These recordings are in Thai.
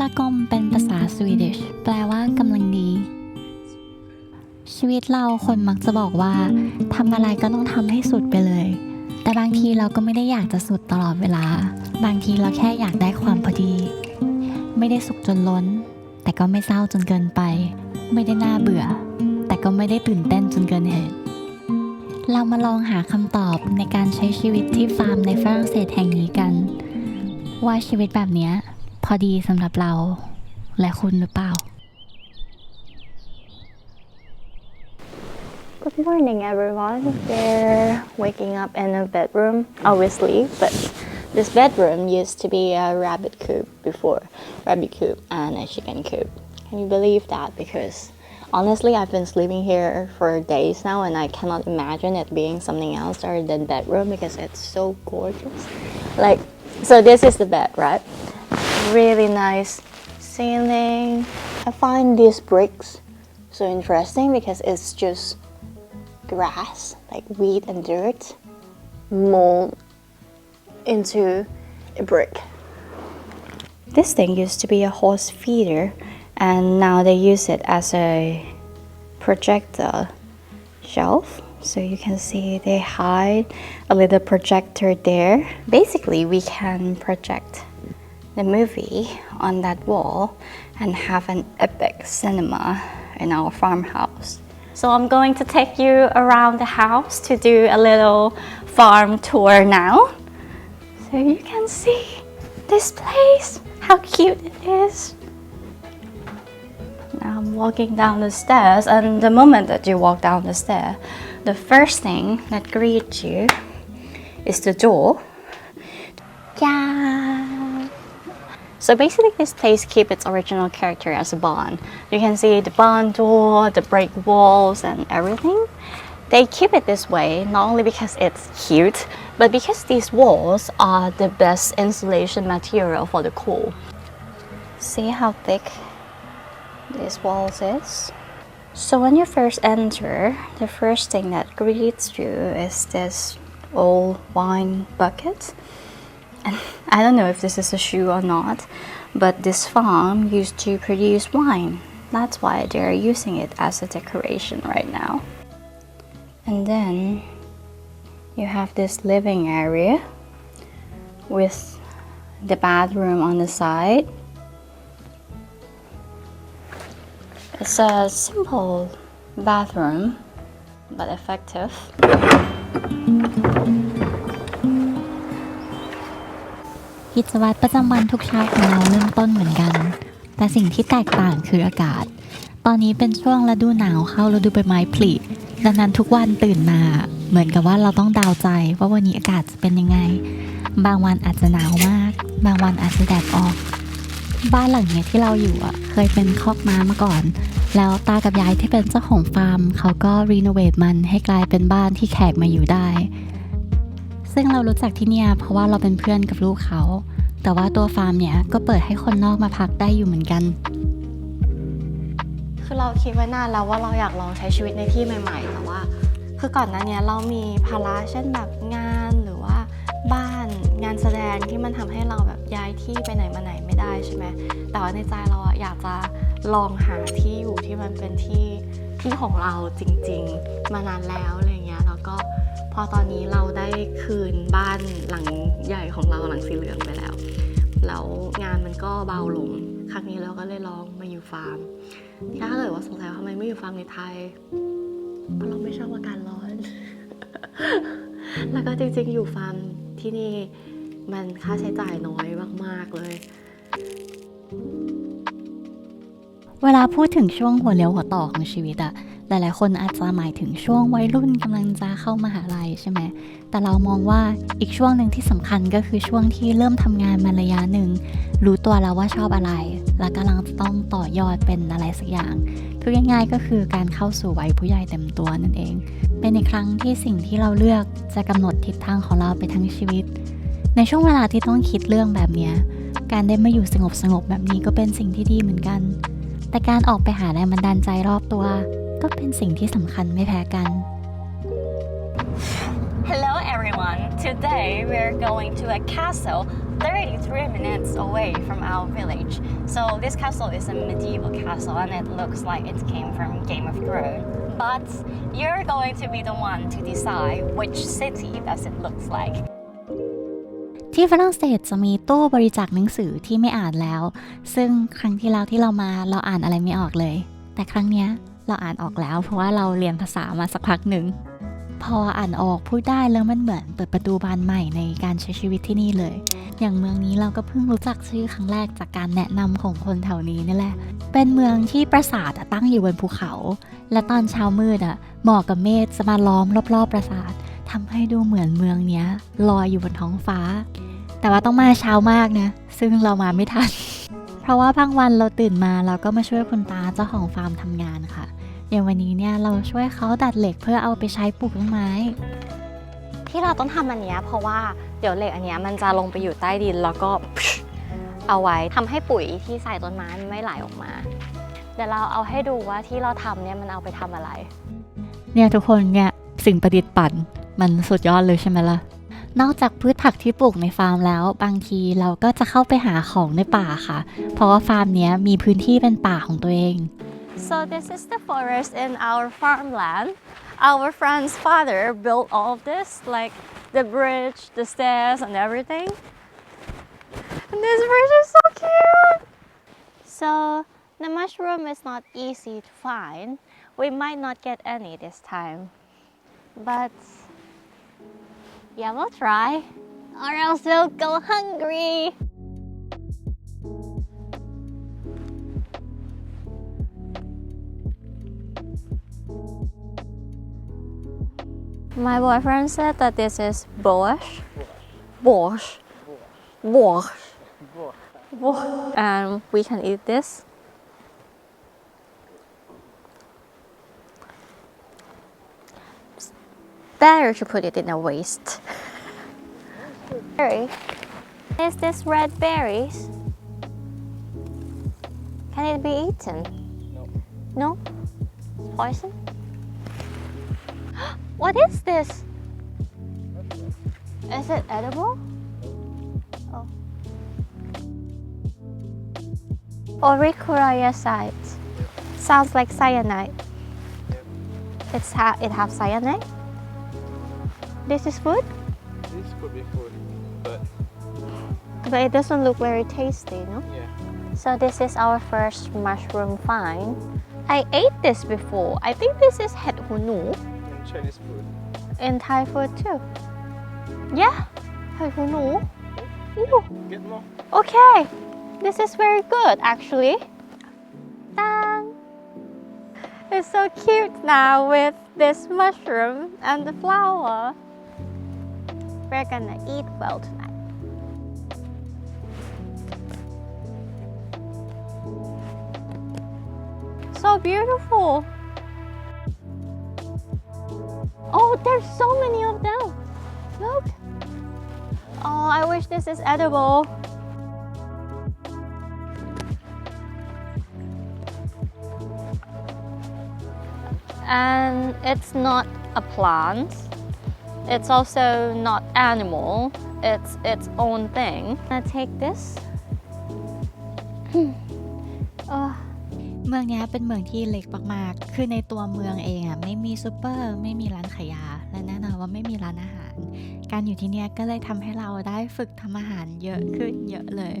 ละกอมเป็นภาษาสวีเดชแปลว่ากำลังดี ชีวิตเราคนมักจะบอกว่าทำอะไรก็ต้องทำให้สุดไปเลย แต่บางทีเราก็ไม่ได้อยากจะสุดตลอดเวลา บางทีเราแค่อยากได้ความพอดี ไม่ได้สุขจนล้น แต่ก็ไม่เศร้าจนเกินไป ไม่ได้น่าเบื่อ แต่ก็ไม่ได้ตื่นเต้นจนเกินเหตุเรามาลองหาคำตอบในการใช้ชีวิตที่ฟาร์มในฝรั่งเศสแห่งนี้กัน ว่าชีวิตแบบนี้ พอดีสำหรับเรา และคุณหรือเปล่า Good morning, everyone. We're waking up in a bedroom, obviously, but this bedroom used to be a rabbit coop before, rabbit coop and a chicken coop. Can you believe that? Because honestly, I've been sleeping here for days now, and I cannot imagine it being something else other than bedroom because it's so gorgeous. Like, so this is the bed, right? Really nice ceiling. I find these bricks so interesting because it's just grass, like weed and dirt, mold into a brick. This thing used to be a horse feeder, and now they use it as a projector shelf. So you can see they hide a little projector there. Basically, we can project the movie on that wall and have an epic cinema in our farmhouse. So I'm going to take you around the house to do a little farm tour now. So you can see this place, how cute it is. Now I'm walking down the stairs, and the moment that you walk down the stair, the first thing that greets you is the door. Yeah. So basically, this place keep its original character as a barn. You can see the barn door, the brick walls, and everything. They keep it this way not only because it's cute, but because these walls are the best insulation material for the cool. See how thick these walls is? So when you first enter, the first thing that greets you is this old wine bucket. I don't know if this is a shoe or not, but this farm used to produce wine. That's why they're using it as a decoration right now. And then you have this living area with the bathroom on the side. It's a simple bathroom, but effective. กิจวัตรประจำวันทุกเช้าของเราเริ่มต้นเหมือนกัน แต่สิ่งที่แตกต่างคืออากาศ ตอนนี้เป็นช่วงฤดูหนาวเข้าฤดูใบไม้ผลิดังนั้นทุกวันตื่นมา เหมือนกับว่าเราต้องดาวใจว่าวันนี้อากาศจะเป็นยังไง บางวันอาจจะหนาวมาก บางวันอาจจะแดดออก บ้านหลังเนี้ยที่เราอยู่อะเคยเป็นคอกม้ามาก่อน แล้วตากับยายที่เป็นเจ้าของฟาร์ม เขาก็รีโนเวทมันให้กลายเป็นบ้านที่แขกมาอยู่ได้ ซึ่งเรารู้จักที่เนี่ยเพราะว่าเราเป็นเพื่อนกับลูกเขา แต่ว่าตัวฟาร์มเนี่ยก็เปิดให้คนนอกมาพักได้อยู่เหมือนกัน คือเราคิดไว้นานแล้วว่าเราอยากลองใช้ชีวิตในที่ใหม่ๆ แต่ว่า คือก่อนหน้าเนี้ยเรามีภาระเช่นแบบงานหรือว่าบ้านงานแสดงที่มันทำให้เราแบบย้ายที่ไปไหนมาไหนไม่ได้ใช่ไหมแต่ว่าในใจเราอะอยากจะลองหาที่อยู่ที่มันเป็นที่ที่ของเราจริง ๆ มานานแล้วอะไรเงี้ยแล้วก็ พอตอนนี้เราได้คืนบ้านหลังใหญ่ของเราหลังสีเหลืองไปแล้ว แล้วงานมันก็เบาลง ครั้งนี้เราก็เลยลองมาอยู่ฟาร์ม ถ้าเกิดว่าสงสัยว่าทำไมไม่อยู่ฟาร์มในไทย เพราะเราไม่ชอบอากาศร้อน แล้วก็จริงๆ อยู่ฟาร์มที่นี่มันค่าใช้จ่ายน้อยมากๆเลยเวลาพูดถึงช่วงหัวเลี้ยวหัวต่อของชีวิตอะ หลายๆ คนอาจจะหมายถึงช่วงวัยรุ่นกำลังจะเข้ามาหาลัยใช่ไหม แต่เรามองว่าอีกช่วงหนึ่งที่สำคัญก็คือช่วงที่เริ่มทำงานมาระยะหนึ่ง รู้ตัวแล้วว่าชอบอะไร และกำลังจะต้องต่อยอดเป็นอะไรสักอย่าง พูดง่ายๆก็คือการเข้าสู่วัยผู้ใหญ่เต็มตัวนั่นเอง เป็นอีกครั้งที่สิ่งที่เราเลือกจะกำหนดทิศทางของเราไปทั้งชีวิต ในช่วงเวลาที่ต้องคิดเรื่องแบบนี้การได้มาอยู่สงบสงบๆแบบนี้ก็เป็นสิ่งที่ดีเหมือนกัน แต่การออกไปหาแรงบันดาลใจรอบตัว ก็เป็นสิ่งที่สำคัญไม่แพ้กัน Hello everyone. Today we're going to a castle 33 minutes away from our village. So this castle is a medieval castle and it looks like it came from Game of Thrones. But you're going to be the one to decide which city does it looks like. ที่ฝรั่งเศสจะมีตู้บริจาคหนังสือที่ไม่อ่านแล้ว ซึ่งครั้งที่แล้วที่เรามาเราอ่านอะไรไม่ออกเลย แต่ครั้งเนี้ย เราอ่านออกแล้ว เพราะว่าเราเรียนภาษามาสักพักหนึ่งพออ่านออกพูดได้แล้วมันเหมือนเปิดประตูบานใหม่ในการใช้ชีวิตที่นี่เลย อย่างเมืองนี้เราก็เพิ่งรู้จักชื่อครั้งแรกจากการแนะนำของคนแถวนี้นี่แหละ เป็นเมืองที่ปราสาทตั้งอยู่บนภูเขา และตอนเช้ามืดอะหมอกกับเมฆจะมาล้อมรอบๆปราสาททำให้ดูเหมือนเมืองเนี้ยลอยอยู่บนท้องฟ้า แต่ว่าต้องมาเช้ามากนะ ซึ่งเรามาไม่ทัน เพราะว่าบางวันเราตื่นมาเราก็มาช่วยคุณตาเจ้าของฟาร์มทำงานค่ะ อย่างวันนี้เนี่ยเราช่วยเขาดัดเหล็กเพื่อเอาไปใช้ปลูกต้นไม้ ที่เราต้องทำอันเนี้ยเพราะว่าเดี๋ยวเหล็กอันเนี้ยมันจะลงไปอยู่ใต้ดินแล้วก็ เอาไว้ทำให้ปุ๋ยที่ใส่ต้นไม้มันไม่ไหลออกมา เดี๋ยวเราเอาให้ดูว่าที่เราทำเนี่ยมันเอาไปทำอะไร เนี่ยทุกคนเนี่ยสิ่งประดิษฐ์ปั่นมันสุดยอดเลยใช่ไหมล่ะ นอกจากพืชผักที่ปลูกในฟาร์มแล้ว บางทีเราก็จะเข้าไปหาของในป่าค่ะ เพราะว่าฟาร์มนี้มีพื้นที่เป็นป่าของตัวเอง So this is the forest in our farmland. Our friend's father built all of this, like the bridge, the stairs, and everything. And this bridge is so cute. So the mushroom is not easy to find. We might not get any this time, but yeah, we'll try, or else we'll go hungry. My boyfriend said that this is borscht. Borscht. Borscht. Borscht. And we can eat this. Better to put it in a waste. Berry. Is this red berries? Can it be eaten? No. No? It's poison? What is this? Is it edible? Oh. Auricularia Sounds like cyanide. It's ha- it have cyanide? This is food? This could be food, but But it doesn't look very tasty, no? yeah. So this is our first mushroom find. I ate this before. I think this is het hunu In Chinese food. in Thai food too. Yeah, het hunu. Ooh. Get more. Okay, this is very good actually. Dang. It's so cute now with this mushroom and the flower. We're gonna eat well tonight. So beautiful. Oh, there's so many of them. Look. Oh, I wish this is edible. and it's not a plant it's also not animal it's its own thing i take this oh, เมืองเนี้ยเป็นเมืองที่เล็กมากๆ คือในตัวเมืองเองอะไม่มีซูเปอร์ไม่มีร้านขายยา และแน่นอนว่าไม่มีร้านอาหาร การอยู่ที่เนี้ยก็เลยทำให้เราได้ฝึกทำอาหารเยอะขึ้นเยอะเลย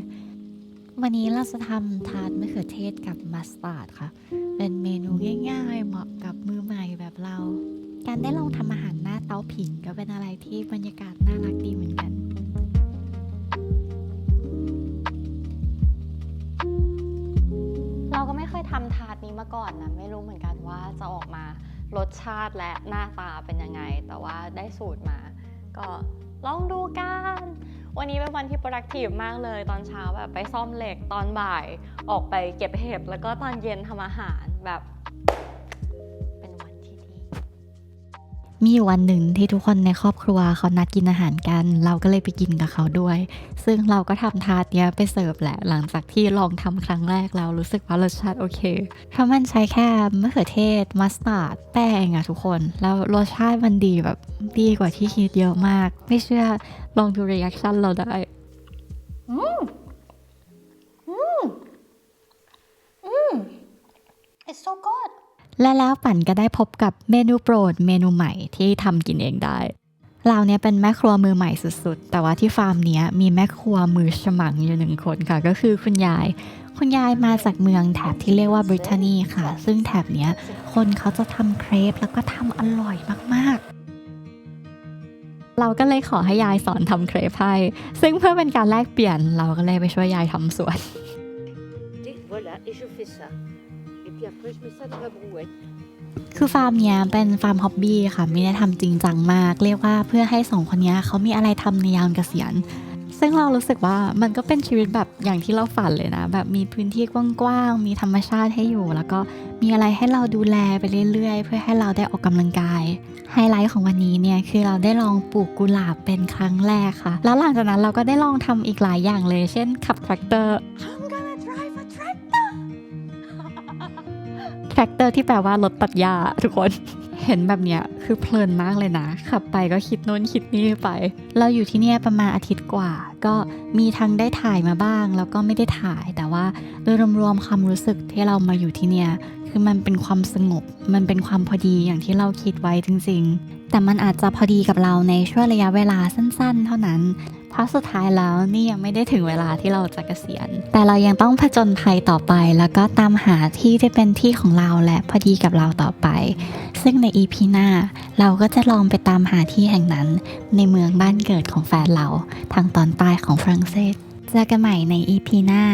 วันนี้เราจะทำทาร์ตมะเขือเทศกับมัสตาร์ดค่ะ เป็นเมนูง่ายๆ เหมาะกับมือใหม่แบบเรา การได้ลองทำอาหารหน้าเตาผิงก็เป็นอะไรที่บรรยากาศน่ารักดีเหมือนกัน เราก็ไม่เคยทำทาร์ตนี้มาก่อนนะ ไม่รู้เหมือนกันว่าจะออกมารสชาติและหน้าตาเป็นยังไง แต่ว่าได้สูตรมา ก็ลองดูกัน วันนี้เป็นวันที่ productive มากเลย ตอนเช้าแบบไปซ่อมเหล็ก ตอนบ่ายออกไปเก็บเห็บ แล้วก็ตอนเย็นทำอาหารแบบ มีอยู่วันหนึ่งที่ทุกคนในครอบครัวเขานัดกินอาหารกัน เราก็เลยไปกินกับเขาด้วย ซึ่งเราก็ทำทาดเนี้ยไปเสิร์ฟแหละ หลังจากที่ลองทำครั้งแรกแล้วรู้สึกว่ารสชาติโอเค เพราะมันใช้แค่มะเขือเทศมัสตาร์ดแป้งอะทุกคน แล้วรสชาติมันดีแบบดีกว่าที่คิดเยอะมาก ไม่เชื่อลองดูรีแอคชั่นเราได้ และแล้วปั่นก็ได้พบกับเมนูโปรดเมนูใหม่ที่ทำกินเองได้เราเนี่ยเป็นแม่ครัวมือใหม่สุดๆ แต่ว่าที่ฟาร์มเนี้ยมีแม่ครัวมือฉมังอยู่หนึ่งคนค่ะ ก็คือคุณยาย คุณยายมาจากเมืองแถบที่เรียกว่าบริเตนีค่ะ ซึ่งแถบเนี้ยคนเขาจะทำเครปแล้วก็ทำอร่อยมากๆ เราก็เลยขอให้ยายสอนทำเครปให้ ซึ่งเพื่อเป็นการแลกเปลี่ยนเราก็เลยไปช่วยยายทำสวน puis après, je mets ça dans la brouette. คือฟาร์มเนี้ยเป็นฟาร์มฮ็อบบี้ค่ะ ไม่ได้ทำจริงจังมาก เรียกว่าเพื่อให้สองคนเนี้ยเขามีอะไรทำในยามเกษียณ ซึ่งเรารู้สึกว่ามันก็เป็นชีวิตแบบอย่างที่เราฝันเลยนะ แบบมีพื้นที่กว้างๆ มีธรรมชาติให้อยู่ แล้วก็มีอะไรให้เราดูแลไปเรื่อยๆ เพื่อให้เราได้ออกกำลังกาย ไฮไลท์ของวันนี้เนี่ยคือเราได้ลองปลูกกุหลาบเป็นครั้งแรกค่ะ แล้วหลังจากนั้นเราก็ได้ลองทำอีกหลายอย่างเลย เช่นขับแทรกเตอร์ แทรกเตอร์ที่แปลว่ารถตัดหญ้าทุกคน เห็นแบบเนี้ยคือเพลินมากเลยนะ ขับไปก็คิดโน้นคิดนี่ไป เราอยู่ที่เนี่ยประมาณอาทิตย์กว่า ก็มีทั้งได้ถ่ายมาบ้าง แล้วก็ไม่ได้ถ่าย แต่ว่าโดยรวมๆความรู้สึกที่เรามาอยู่ที่เนี่ยคือมันเป็นความสงบ มันเป็นความพอดีอย่างที่เราคิดไว้จริง ๆ แต่มันอาจจะพอดีกับเราในช่วงระยะเวลาสั้น ๆ เท่านั้น เพราะสุดท้ายแล้วนี่ยังไม่ได้ถึงเวลาที่เราจะเกษียณ แต่เรายังต้องผจญภัยต่อไป แล้วก็ตามหาที่ที่เป็นที่ของเราและพอดีกับเราต่อไป ซึ่งใน EP หน้า เราก็จะลองไปตามหาที่แห่งนั้น ในเมืองบ้านเกิดของแฟนเราทางตอนใต้ของฝรั่งเศสเจอกันใหม่ใน EP หน้า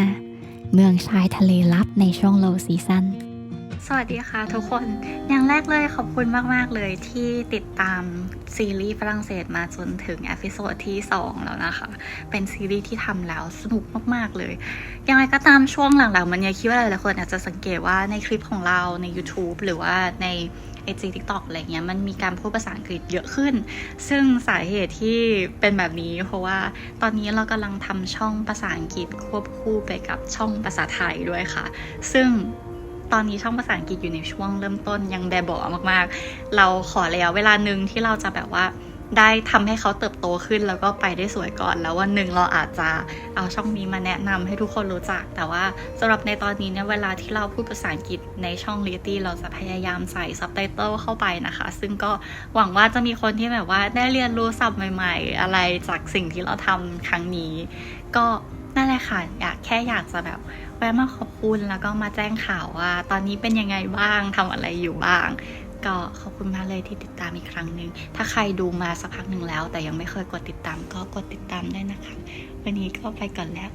เมืองชายทะเลลับในช่วง low season สวัสดีค่ะทุกคน อย่างแรกเลยขอบคุณมาก ๆ เลยที่ติดตามซีรีส์ฝรั่งเศสมาจนถึงเอพิโซดที่ 2 แล้วนะคะ เป็นซีรีส์ที่ทำแล้วสนุกมาก ๆ เลย ยังไงก็ตามช่วงหลัง ๆ มันยังคิดว่าหลายๆคนอาจจะสังเกตว่าในคลิปของเราใน YouTube หรือว่าใน IG TikTok อะไรเงี้ยมันมีการพูดภาษาอังกฤษเยอะขึ้น ซึ่งสาเหตุที่เป็นแบบนี้ เพราะว่าตอนนี้เรากำลังทำช่องภาษาอังกฤษควบคู่ไปกับช่องภาษาไทยด้วยค่ะ ซึ่ง ตอนนี้ช่องภาษาอังกฤษอยู่ในช่วงเริ่มต้นยังแบบเบามากๆ เราขอระยะเวลาหนึ่งที่เราจะแบบว่าได้ทำให้เขาเติบโตขึ้นแล้วก็ไปได้สวยก่อน แล้ววันหนึ่งเราอาจจะเอาช่องนี้มาแนะนำให้ทุกคนรู้จัก แต่ว่าสำหรับในตอนนี้เนี่ยเวลาที่เราพูดภาษาอังกฤษในช่อง l i t y เราจะพยายามใส่ซับไตเติลเข้าไปนะคะ ซึ่งก็หวังว่าจะมีคนที่แบบว่าได้เรียนรู้ศัพท์ใหม่ ๆ อะไรจากสิ่งที่เราทำครั้งนี้ ก็นั่นแหละค่ะอยากแค่อยากจะแบบ แวะมาขอบคุณแล้วก็มาแจ้งข่าวว่า ตอนนี้เป็นยังไงบ้างทำอะไรอยู่บ้าง ก็ขอบคุณมากเลยที่ติดตามอีกครั้งหนึ่งถ้าใครดูมาสักพักหนึ่งแล้ว แต่ยังไม่เคยกดติดตามก็กดติดตามได้นะคะ วันนี้ก็ไปก่อนแล้ว